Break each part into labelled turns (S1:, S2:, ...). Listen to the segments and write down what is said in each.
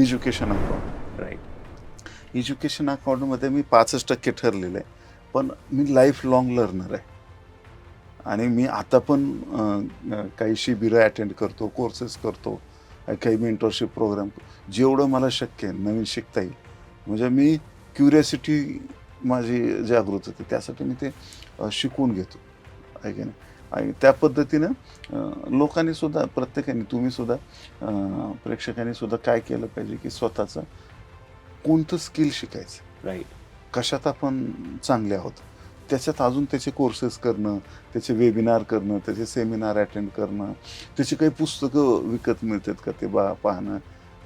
S1: Education account.
S2: Right
S1: education अकाउंटमध्ये मी पाचच टक्के ठरलेलं आहे पण मी लाईफ लॉंग लर्नर आहे. आणि मी आता पण काही शिबिरं अटेंड करतो कोर्सेस करतो काही मेंटरशिप प्रोग्राम जेवढं मला शक्य आहे नवीन शिकता येईल. म्हणजे मी क्युरियासिटी माझी जागृत होते. त्यासाठी मी ते शिकून घेतो. आहे की नाही? आणि त्या पद्धतीनं लोकांनी सुद्धा प्रत्येकाने तुम्ही सुद्धा प्रेक्षकांनी सुद्धा काय केलं पाहिजे की स्वतःचं कोणतं स्किल शिकायचं?
S2: राईट
S1: कशात आपण चांगले आहोत? त्याच्यात अजून त्याचे कोर्सेस करणं त्याचे वेबिनार करणं त्याचे सेमिनार अटेंड करणं त्याची काही पुस्तकं विकत मिळतात का ते बा पाहणं?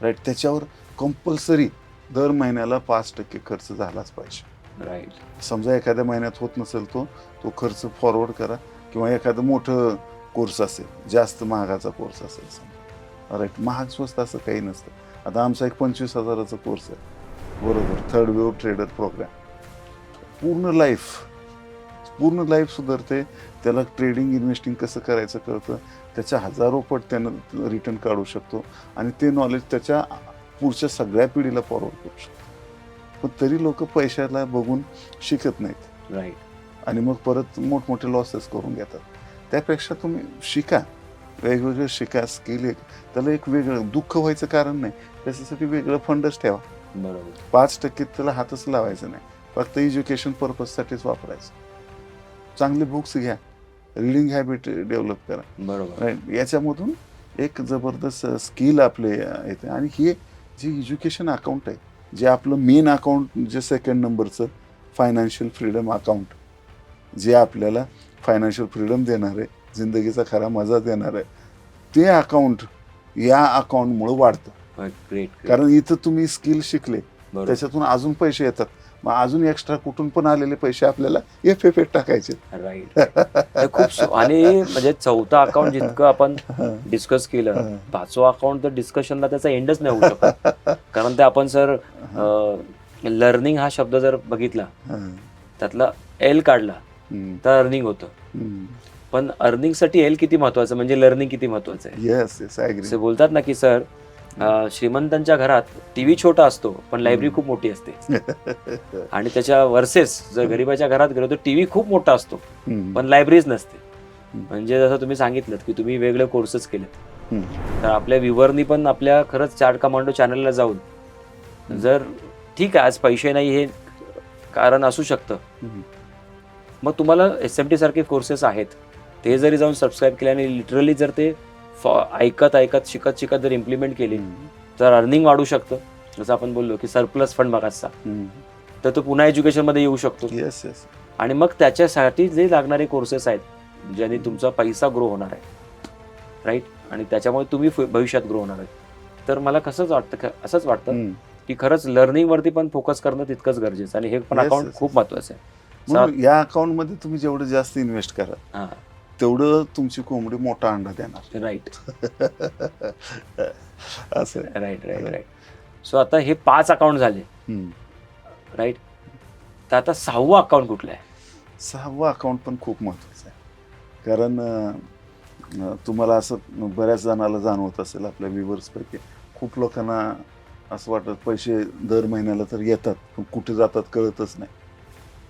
S1: राईट त्याच्यावर कंपल्सरी दर महिन्याला पाच टक्के खर्च झालाच पाहिजे.
S2: राईट
S1: समजा एखाद्या महिन्यात होत नसेल तो तो खर्च फॉरवर्ड करा किंवा एखादं मोठं कोर्स असेल जास्त महागाचा कोर्स असेल समजा. राईट महाग स्वस्त असं काही नसतं. आता आमचा एक पंचवीस हजाराचा कोर्स आहे. बरोबर थर्ड वेव ट्रेडर प्रोग्राम पूर्ण लाईफ पूर्ण लाईफ सुधारते. त्याला ट्रेडिंग इन्व्हेस्टिंग कसं करायचं कळतं? त्याच्या हजारो पट त्यानं रिटर्न काढू शकतो. आणि ते नॉलेज त्याच्या पुढच्या सगळ्या पिढीला फॉरवर्ड करू शकतो. पण तरी लोक पैशाला बघून शिकत नाहीत.
S2: राईट
S1: आणि मग परत मोठमोठे लॉसेस करून घेतात. त्यापेक्षा तुम्ही शिका. वेगवेगळं शिका स्किल एक. त्याला एक वेगळं दुःख व्हायचं कारण नाही. त्याच्यासाठी वेगळं फंडच ठेवा.
S2: बरोबर.
S1: पाच टक्के त्याला हातच लावायचं नाही. फक्त एज्युकेशन पर्पजसाठीच वापरायचं. चांगले बुक्स घ्या. रिडिंग हॅबिट डेव्हलप करा.
S2: बरोबर.
S1: राईट याच्यामधून एक जबरदस्त स्किल आपले येते. आणि हे जे एज्युकेशन अकाउंट आहे जे आपलं मेन अकाउंट जे सेकंड नंबरचं फायनान्शियल फ्रीडम अकाउंट जे आपल्याला फायनान्शियल फ्रीडम देणार आहे जिंदगीचा खरा मजा देणार आहे ते अकाउंट या अकाउंटमुळं वाढतं. कारण इथं तुम्ही स्किल शिकले त्याच्यातून अजून पैसे येतात. मग अजून एक्स्ट्रा कुठून पण आलेले पैसे आपल्याला एफ एफ टाकायचे
S2: राईट खूप आणि म्हणजे चौथं अकाउंट जितकं आपण डिस्कस केलं पाचवं अकाउंट तर डिस्कशनला त्याचा एंडच नाही होऊ शकत कारण ते आपण सर लर्निंग हा शब्द जर बघितला. त्यातला एल काढला. तर अर्निंग होतं. पण अर्निंगसाठी एल किती महत्वाचं म्हणजे लर्निंग किती महत्वाचं आहे बोलतात ना की सर श्रीमंतांच्या घरात टीव्ही छोटा असतो पण लायब्ररी खूप मोठी असते. आणि त्याच्या वर्सेस जर गरीबाच्या घरात गेलो तर टीव्ही खूप मोठा असतो पण लायब्ररीज नसते. म्हणजे जसं तुम्ही सांगितलं की तुम्ही वेगळे कोर्सेस केलेत. तर आपल्या व्ह्युअरनी पण आपल्या खरंच चार्ट कमांडो चॅनलला जाऊन जर ठीक आहे आज पैसे नाही हे कारण असू शकतं. मग तुम्हाला एस एम टी सारखे कोर्सेस आहेत. ते जरी जाऊन सबस्क्राईब केले आणि लिटरली जर ते ऐकत ऐकत शिकत शिकत जर इम्प्लिमेंट केली तर अर्निंग वाढू शकतं. जसं आपण बोललो की सरप्लस फंड मागाचा तर तो पुन्हा एज्युकेशनमध्ये येऊ शकतो.
S1: येस येस
S2: आणि मग त्याच्यासाठी जे लागणारे कोर्सेस आहेत ज्याने तुमचा पैसा ग्रो होणार आहे. राईट आणि त्याच्यामुळे तुम्ही भविष्यात ग्रो होणार आहे तर मला कसंच वाटतं असंच वाटतं की खरंच लर्निंग वरती पण फोकस करणं तितकंच गरजेचं आणि हे पण अकाउंट खूप. महत्वाचं आहे.
S1: या अकाउंटमध्ये तुम्ही जेवढं जास्त इन्व्हेस्ट करा तेवढं तुमची कोंबडी मोठा अंडा देणार.
S2: राईट
S1: असं. आहे.
S2: राईट राईट राईट सो आता हे पाच अकाउंट झाले.
S1: हम्म.
S2: राईट तर आता सहावं अकाउंट कुठलं आहे?
S1: सहावं अकाउंट पण खूप महत्वाचं आहे. कारण अं, तुम्हाला असं बऱ्याच जणाला जाणवत असेल आपल्या व्ह्युअर्सपैकी खूप लोकांना असं वाटतं पैसे दर महिन्याला तर येतात पण कुठे जातात कळतच नाही.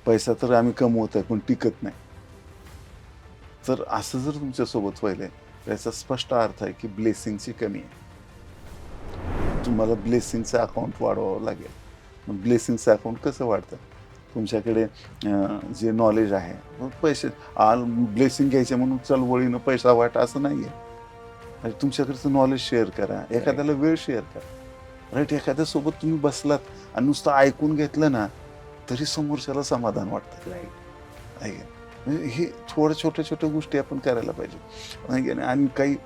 S1: पैसा तर आम्ही कमवत आहे पण टिकत नाही. तर असं जर तुमच्यासोबत व्हायलंय त्याचा स्पष्ट अर्थ आहे की ब्लेसिंगची कमी आहे. तुम्हाला ब्लेसिंगचं अकाउंट वाढवावं लागेल. मग ब्लेसिंगचं अकाउंट कसं वाढतं? तुमच्याकडे जे नॉलेज आहे मग पैसे आल ब्लेसिंग घ्यायचे म्हणून चळवळीनं पैसा वाट असं नाही आहे तुमच्याकडचं नॉलेज शेअर करा. एखाद्याला वेळ शेअर करा. राईट एखाद्यासोबत तुम्ही बसलात आणि नुसतं ऐकून घेतलं ना तरी समोरच्याला समाधान वाटतं.
S2: राईट
S1: आहे? म्हणजे हे थोडं छोट्या छोट्या गोष्टी आपण करायला पाहिजे. आहे की? नाही? आणि काही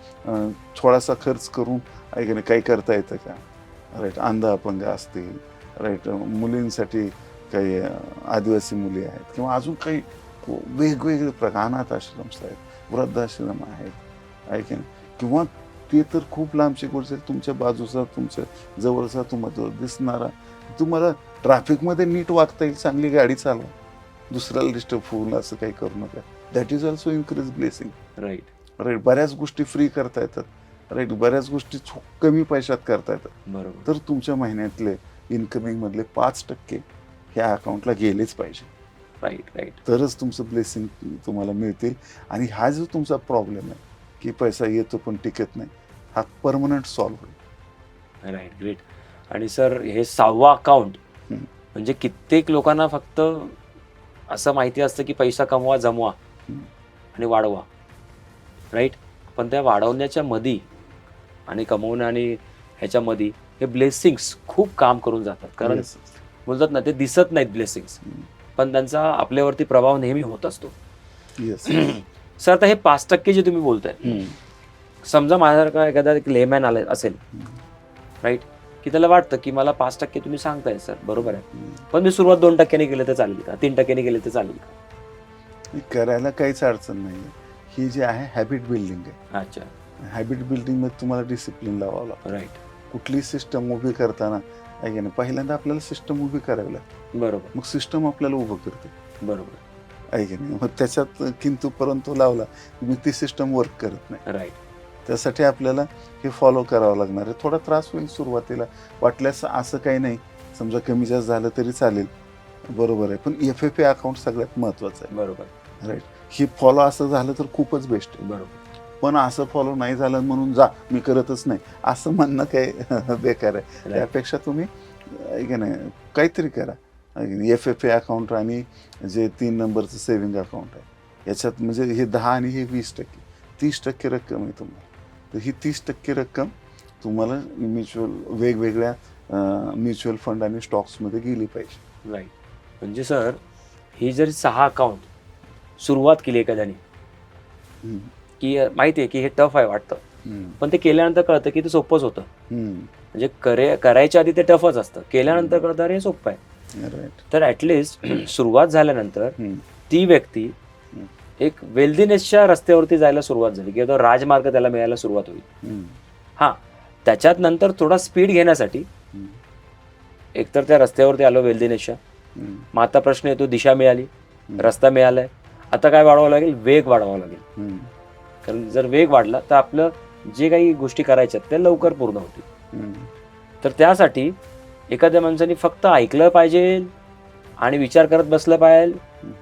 S1: थोडासा खर्च करून आहे का नाही? काही करता येतं का? राईट अंध अपंग असतील. राईट मुलींसाठी काही आदिवासी मुली आहेत किंवा अजून काही वेगवेगळे प्रकार अनाथ आश्रम आहेत वृद्धाश्रम आहेत आहे की नाही? किंवा ते तर खूप लांबची गोष्ट आहे तुमच्या बाजूचा तुमच्या जवळचा तुम्हाला दिसणारा तुम्हाला ट्रॅफिकमध्ये नीट वागता येईल चांगली गाडी चालवा. दुसऱ्याला डिस्टर्ब होऊन असं काही करू नका. That is also increase blessing
S2: right
S1: right बऱ्याच गोष्टी फ्री करता येतात. राईट बऱ्याच गोष्टी कमी पैशात करता येतात.
S2: बरोबर.
S1: तर तुमच्या महिन्यातले इन्कमिंग मधले पाच टक्के ह्या अकाउंटला गेलेच पाहिजे.
S2: राईट राईट
S1: तरच तुमचं ब्लेसिंग तुम्हाला मिळतील. आणि हा जो तुमचा प्रॉब्लेम आहे की पैसा येतो पण टिकत नाही हा परमनंट सॉल्व्ह होईल.
S2: राईट ग्रेट आणि सर हे सहावा अकाउंट. म्हणजे कित्येक लोकांना फक्त असं माहिती असतं की पैसा कमवा जमवा. आणि वाढवा राईट पण त्या वाढवण्याच्या मधी आणि कमवण्या आणि ह्याच्यामध्ये हे ब्लेसिंग्स खूप काम करून जातात कारण. बोलतात ना ते दिसत नाहीत ब्लेसिंग्स. पण त्यांचा आपल्यावरती प्रभाव नेहमी होत असतो. सर आता हे पाच टक्के जे तुम्ही बोलताय. समजा माझ्यासारखा एखादा एक लेमॅन आला असेल. राईट की त्याला वाटतं की मला पाच टक्के तुम्ही सांगताय सर. बरोबर आहे. पण मी सुरुवात दोन टक्क्यांनी केलं तर चालेल का? तीन टक्क्यांनी केलं तर चालेल का?
S1: करायला काहीच अडचण नाही ही जी आहे हॅबिट बिल्डिंग आहे.
S2: अच्छा.
S1: हॅबिट बिल्डिंगमध्ये तुम्हाला डिसिप्लिन लावावं लागतं.
S2: राईट
S1: कुठली सिस्टम उभी करताना आहे की नाही? पहिल्यांदा आपल्याला सिस्टम उभी करावी लागते.
S2: बरोबर.
S1: मग सिस्टम आपल्याला उभं करते.
S2: बरोबर.
S1: आहे की नाही? मग त्याच्यात किंतु परंतु लावला मग ती सिस्टम वर्क करत नाही.
S2: राईट
S1: त्यासाठी आपल्याला हे फॉलो करावं लागणार आहे. थोडा त्रास होईल सुरुवातीला. वाटल्यास असं काही नाही. समजा कमी जास्त झालं तरी चालेल. बरोबर आहे. पण एफ एफ ए अकाउंट सगळ्यात महत्वाचं
S2: बरोबर.
S1: आहे राईट ही फॉलो असं झालं तर खूपच बेस्ट आहे.
S2: बरोबर.
S1: पण असं फॉलो नाही झालं म्हणून जा मी करतच नाही. असं म्हणणं काही बेकार आहे. त्यापेक्षा तुम्ही की नाही काहीतरी करा. एफ एफ ए अकाउंट आणि जे तीन नंबरचं सेव्हिंग अकाउंट आहे. याच्यात म्हणजे हे दहा आणि हे वीस टक्के. तीस टक्के रक्कम आहे तुम्हाला. तर ही तीस टक्के रक्कम तुम्हाला म्युच्युअल वेगवेगळ्या म्युच्युअल फंड आणि स्टॉक्समध्ये गेली पाहिजे
S2: राईट म्हणजे सर ही जर सहा अकाउंट सुरुवात केली एखाद्याने. की माहिती आहे की हे टफ आहे वाटतं. पण ते केल्यानंतर कळतं की ते सोपंच होतं. म्हणजे करे करायच्या आधी ते टफच असतं केल्यानंतर कळतं अरे हे सोपं आहे तर ॲटलिस्ट सुरुवात झाल्यानंतर. ती व्यक्ती. एक वेल्दिनेसच्या रस्त्यावरती जायला सुरुवात झाली किंवा तो राजमार्ग त्याला मिळायला सुरुवात होईल. हां त्याच्यात नंतर थोडा स्पीड घेण्यासाठी. एकतर त्या रस्त्यावरती आलो वेल्दिनेसच्या. मग आता प्रश्न येतो दिशा मिळाली. रस्ता मिळालाय आता काय वाढवावं लागेल वेग वाढवावा लागेल. कारण जर वेग वाढला तर आपलं जे काही गोष्टी करायच्या त्या लवकर पूर्ण होतील. तर त्यासाठी एखाद्या माणसाने फक्त ऐकलं पाहिजे आणि विचार करत बसलं पाहिजे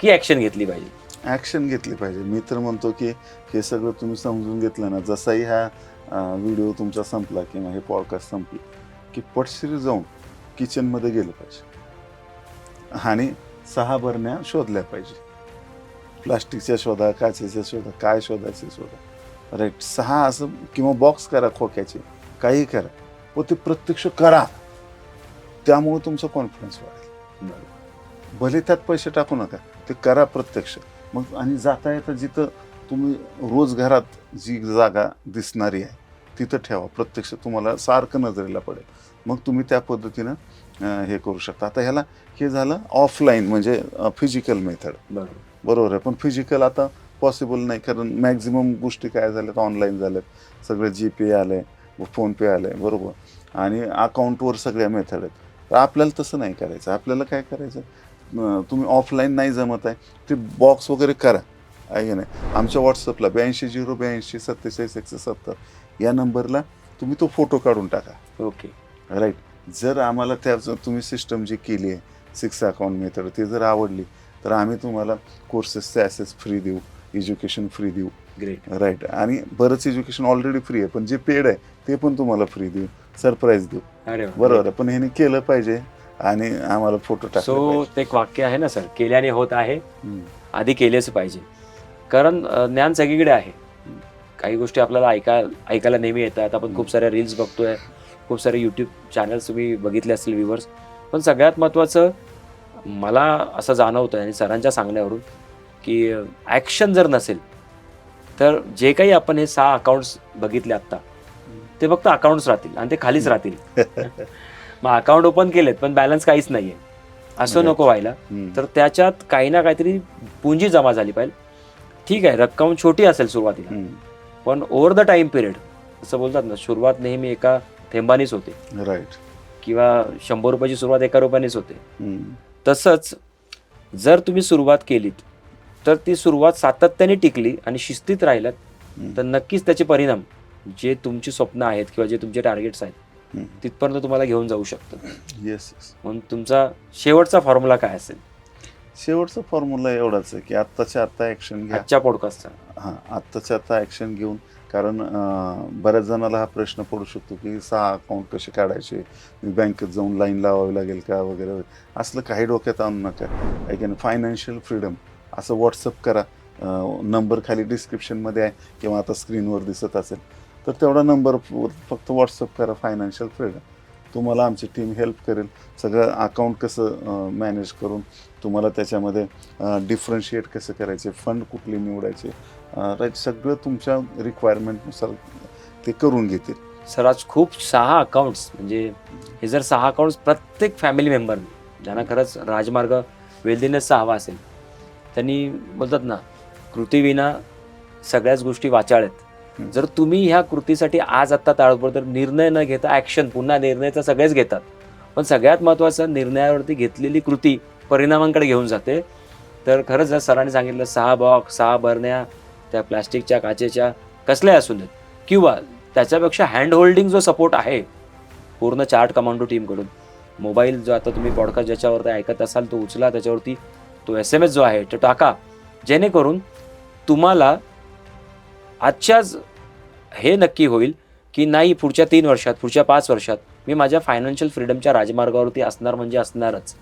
S2: की ॲक्शन घेतली पाहिजे
S1: ॲक्शन घेतली पाहिजे. मी तर म्हणतो की हे सगळं तुम्ही समजून घेतलं ना जसाही हा व्हिडिओ तुमचा संपला किंवा हे पॉडकास्ट संपलं की पटशीर जाऊन किचनमध्ये गेलं पाहिजे. आणि सहा बरण्या शोधल्या पाहिजे. प्लास्टिकच्या शोधा काचेच्या शोधा काय शोधायचे शोधा. राईट सहा असं किंवा बॉक्स करा खोक्याचे काही करा व ते प्रत्यक्ष करा. त्यामुळे तुमचा कॉन्फिडन्स वाढेल. भले त्यात पैसे टाकू नका ते करा प्रत्यक्ष. मग आणि जाता येता जिथं तुम्ही रोज घरात जी जागा दिसणारी आहे तिथं ठेवा. प्रत्यक्ष तुम्हाला सारखं नजरेला पडेल. मग तुम्ही त्या पद्धतीनं हे करू शकता. आता ह्याला हे झालं ऑफलाईन म्हणजे फिजिकल मेथड
S2: बरोबर.
S1: बरोबर आहे. पण फिजिकल आता पॉसिबल नाही. कारण मॅक्झिमम गोष्टी काय झाल्यात? ऑनलाईन झाल्यात. सगळं जी पे आलंय फोनपे आलंय बरोबर. आणि अकाउंटवर सगळ्या मेथड आहेत. तर आपल्याला तसं नाही करायचं. आपल्याला काय करायचं? तुम्ही ऑफलाईन नाही जमत आहे ते बॉक्स वगैरे करा. आहे की नाही? आमच्या व्हॉट्सअपला ब्याऐंशी झिरो ब्याऐंशी सत्तेचाळीस एकशे सत्तर या नंबरला तुम्ही तो फोटो काढून टाका.
S2: ओके.
S1: राईट जर आम्हाला त्या तुम्ही सिस्टम जी केली आहे सिक्स अकाउंट मेथड ती जर आवडली तर आम्ही तुम्हाला कोर्सेसचे ॲसेस फ्री देऊ एज्युकेशन फ्री देऊ.
S2: ग्रेट
S1: राईट आणि बरंच एज्युकेशन ऑलरेडी फ्री आहे पण जे पेड आहे ते पण तुम्हाला फ्री देऊ सरप्राईज देऊ. बरोबर पण ह्याने केलं पाहिजे. आणि आम्हाला फोटो टाकले
S2: सो. ते एक वाक्य आहे ना सर? केल्याने होत आहे. आधी केलेच पाहिजे. कारण ज्ञान सगळीकडे आहे. काही गोष्टी आपल्याला ऐका ऐकायला नेहमी येतात. आपण खूप साऱ्या रील्स बघतोय. खूप सारे यूट्यूब चॅनल्स तुम्ही बघितले असतील व्ह्युअर्स पण सगळ्यात महत्त्वाचं मला असं जाणवतं आणि सरांच्या सांगण्यावरून की ॲक्शन जर नसेल तर जे काही आपण हे सहा अकाउंट्स बघितले आत्ता ते फक्त अकाउंट्स राहतील आणि ते खालीच राहतील. मग अकाउंट ओपन केलेत पण बॅलन्स काहीच नाहीये असं नको व्हायला. तर त्याच्यात काही ना काहीतरी पुंजी जमा झाली पाहिजे ठीक आहे रक्कम छोटी असेल सुरुवातीला. पण ओव्हर द टाइम पिरियड असं बोलतात ना सुरुवात नेहमी एका थेंबानीच होते
S1: राईट
S2: किंवा शंभर रुपयाची सुरुवात एका रुपयानेच होते. तसंच जर तुम्ही सुरुवात केलीत तर ती सुरुवात सातत्याने टिकली आणि शिस्तीत राहिलात. तर नक्कीच त्याचे परिणाम जे तुमची स्वप्न आहेत किंवा जे तुमचे टार्गेट्स आहेत. तिथपर्यंत तुम्हाला घेऊन जाऊ शकतं.
S1: येस येस
S2: म्हणून तुमचा शेवटचा फॉर्म्युला काय असेल?
S1: शेवटचा फॉर्म्युला एवढाच आहे की आत्ताच्या आत्ता ॲक्शन घ्या.
S2: आजच्या पॉडकास्टचा
S1: हां आत्ताच्या आता ॲक्शन घेऊन कारण बऱ्याच जणाला हा प्रश्न पडू शकतो की सहा अकाउंट कसे काढायचे? बँकेत जाऊन लाईन लावावी लागेल का वगैरे. असलं काही डोक्यात आणू नका. ऐका फायनान्शियल फ्रीडम असं व्हॉट्सअप करा. नंबर खाली डिस्क्रिप्शनमध्ये आहे किंवा आता स्क्रीनवर दिसत असेल. तर तेवढा नंबर फक्त व्हॉट्सअप करा फायनान्शियल फ्रीडम तुम्हाला आमची टीम हेल्प करेल. सगळं अकाउंट कसं मॅनेज करून तुम्हाला त्याच्यामध्ये डिफरन्शिएट कसं करायचे फंड कुठले निवडायचे राईट सगळं तुमच्या रिक्वायरमेंटनुसार ते करून घेतील.
S2: सर आज खूप सहा अकाउंट्स म्हणजे हे जर सहा अकाउंट्स प्रत्येक फॅमिली मेंबर ज्यांना खरंच राजमार्ग वेल्दीनेसचा हवा असेल त्यांनी बोलतात ना कृतीविना सगळ्याच गोष्टी वाचाळ आहेत जर तुम्ही ह्या कृतीसाठी आज आत्ता ताळपळ तर निर्णय न घेता ॲक्शन पुन्हा निर्णय तर सगळेच घेतात. पण सगळ्यात महत्त्वाचं निर्णयावरती घेतलेली कृती परिणामांकडे घेऊन जाते. तर खरंच जर सरांनी सांगितलं सहा बॉक्स सहा बरण्या त्या प्लॅस्टिकच्या काचेच्या कसल्या असू देत किंवा त्याच्यापेक्षा हँड होल्डिंग जो सपोर्ट आहे पूर्ण चार्ट कमांडो टीमकडून मोबाईल जो आता तुम्ही पॉडकास्ट ज्याच्यावरती ऐकत असाल तो उचला त्याच्यावरती तो एस एम एस जो आहे तो टाका. जेणेकरून तुम्हाला आजच्याच हे नक्की होईल की नाही पुढच्या तीन वर्षात पुढच्या पाच वर्षात मी माझ्या फायनान्शियल फ्रीडमच्या राजमार्गावरती असणार म्हणजे असणारच.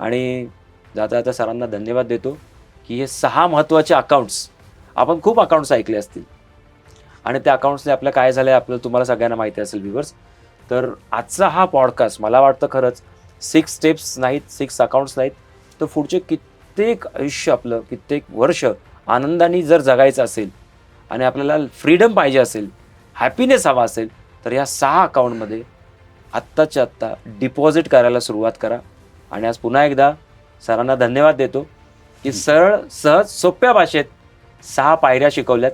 S2: आणि जाता जाता सरांना धन्यवाद देतो की हे सहा महत्त्वाचे अकाउंट्स आपण खूप अकाउंट्स ऐकले असतील. आणि त्या अकाउंट्सने आपलं काय झालं आहे आपलं तुम्हाला सगळ्यांना माहिती असेल व्ह्युअर्स तर आजचा हा पॉडकास्ट मला वाटतं खरंच सिक्स स्टेप्स नाहीत सिक्स अकाउंट्स नाहीत. तर पुढचे कित्येक आयुष्य आपलं कित्येक वर्ष आनंदाने जर जगायचं असेल आणि आपल्याला फ्रीडम पाहिजे असेल हॅपीनेस हवा असेल तर या सहा अकाउंटमध्ये आत्ताच्या आत्ता डिपॉझिट करायला सुरुवात करा. आणि आज पुन्हा एकदा सरांना धन्यवाद देतो की सरळ सहज सोप्या भाषेत सहा पायऱ्या शिकवल्यात.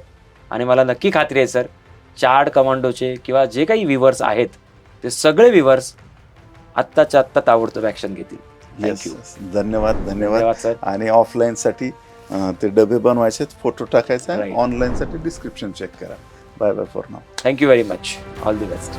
S2: आणि मला नक्की खात्री आहे सर चार्ड कमांडोचे किंवा जे काही विवर्स आहेत ते सगळे विवर्स आत्ताच्या आत्ता ताबडतोब ॲक्शन घेतील.
S1: येस
S2: थँक्यू
S1: धन्यवाद
S2: धन्यवाद. सर.
S1: आणि ऑफलाईनसाठी ते डबे बनवायचे फोटो टाकायचा
S2: Right.
S1: ऑनलाईनसाठी डिस्क्रिप्शन चेक करा. Bye bye for now
S2: thank you very much all the best